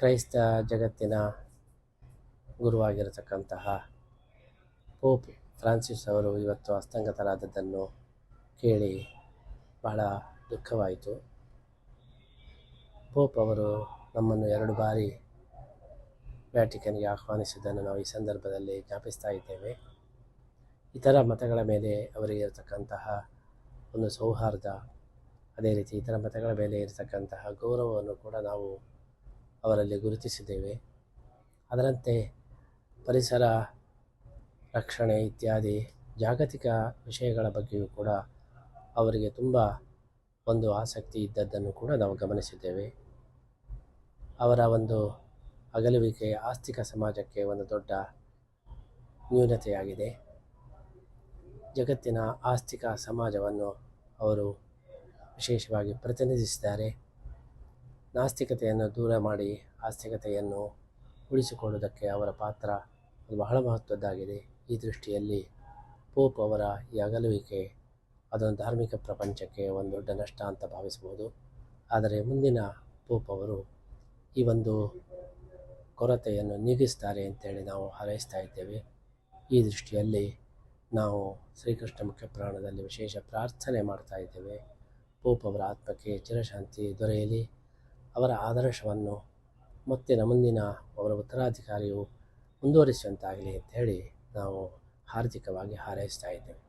ಕ್ರೈಸ್ತ ಜಗತ್ತಿನ ಗುರುವಾಗಿರತಕ್ಕಂತಹ pop Francis ಅವರು ಇವತ್ತು ಅಸ್ತಂಗತರಾದದ್ದನ್ನು ಕೇಳಿ ಬಹಳ ದುಃಖವಾಯಿತು. ಪೋಪ್ ಅವರು ನಮ್ಮನ್ನು ಎರಡು ಬಾರಿ ವ್ಯಾಟಿಕನ್ಗೆ ಆಹ್ವಾನಿಸಿದ್ದನ್ನು ನಾವು ಈ ಸಂದರ್ಭದಲ್ಲಿ ಜ್ಞಾಪಿಸ್ತಾ ಇದ್ದೇವೆ. ಇತರ ಮತಗಳ ಮೇಲೆ ಅವರಿಗೆ ಇರತಕ್ಕಂತಹ ಒಂದು ಸೌಹಾರ್ದ, ಅದೇ ರೀತಿ ಇತರ ಮತಗಳ ಮೇಲೆ ಇರತಕ್ಕಂತಹ ಗೌರವವನ್ನು ಕೂಡ ನಾವು ಅವರಲ್ಲಿ ಗುರುತಿಸಿದ್ದೇವೆ. ಅದರಂತೆ ಪರಿಸರ, ರಕ್ಷಣೆ ಇತ್ಯಾದಿ ಜಾಗತಿಕ ವಿಷಯಗಳ ಬಗ್ಗೆಯೂ ಕೂಡ ಅವರಿಗೆ ತುಂಬ ಒಂದು ಆಸಕ್ತಿ ಇದ್ದದ್ದನ್ನು ಕೂಡ ನಾವು ಗಮನಿಸಿದ್ದೇವೆ. ಅವರ ಒಂದು ಅಗಲುವಿಕೆ ಆಸ್ತಿಕ ಸಮಾಜಕ್ಕೆ ಒಂದು ದೊಡ್ಡ ನ್ಯೂನತೆಯಾಗಿದೆ. ಜಗತ್ತಿನ ಆಸ್ತಿಕ ಸಮಾಜವನ್ನು ಅವರು ವಿಶೇಷವಾಗಿ ಪ್ರತಿನಿಧಿಸಿದ್ದಾರೆ. ನಾಸ್ತಿಕತೆಯನ್ನು ದೂರ ಮಾಡಿ ಆಸ್ತಿಕತೆಯನ್ನು ಉಳಿಸಿಕೊಳ್ಳುವುದಕ್ಕೆ ಅವರ ಪಾತ್ರ ಬಹಳ ಮಹತ್ವದ್ದಾಗಿದೆ. ಈ ದೃಷ್ಟಿಯಲ್ಲಿ ಪೋಪ್ ಅವರ ಈ ಅಗಲುವಿಕೆ ಅದೊಂದು ಧಾರ್ಮಿಕ ಪ್ರಪಂಚಕ್ಕೆ ಒಂದು ದೊಡ್ಡ ನಷ್ಟ ಅಂತ ಭಾವಿಸಬಹುದು. ಆದರೆ ಮುಂದಿನ ಪೋಪ್ ಅವರು ಈ ಒಂದು ಕೊರತೆಯನ್ನು ನೀಗಿಸ್ತಾರೆ ಅಂತೇಳಿ ನಾವು ಹಾರೈಸ್ತಾ ಇದ್ದೇವೆ. ಈ ದೃಷ್ಟಿಯಲ್ಲಿ ನಾವು ಶ್ರೀಕೃಷ್ಣ ಮುಖ್ಯ ಪುರಾಣದಲ್ಲಿ ವಿಶೇಷ ಪ್ರಾರ್ಥನೆ ಮಾಡ್ತಾ ಇದ್ದೇವೆ. ಪೋಪ್ ಅವರ ಆತ್ಮಕ್ಕೆ ಚಿರಶಾಂತಿ ದೊರೆಯಲಿ. ಅವರ ಆದರ್ಶವನ್ನು ಮತ್ತೆ ನಮ್ಮಂದಿನ ಅವರ ಉತ್ತರಾಧಿಕಾರಿಯು ಮುಂದುವರಿಸುವಂತಾಗಲಿ ಅಂತ ಹೇಳಿ ನಾವು ಹಾರ್ದಿಕವಾಗಿ ಹಾರೈಸ್ತಾ ಇದ್ದೇವೆ.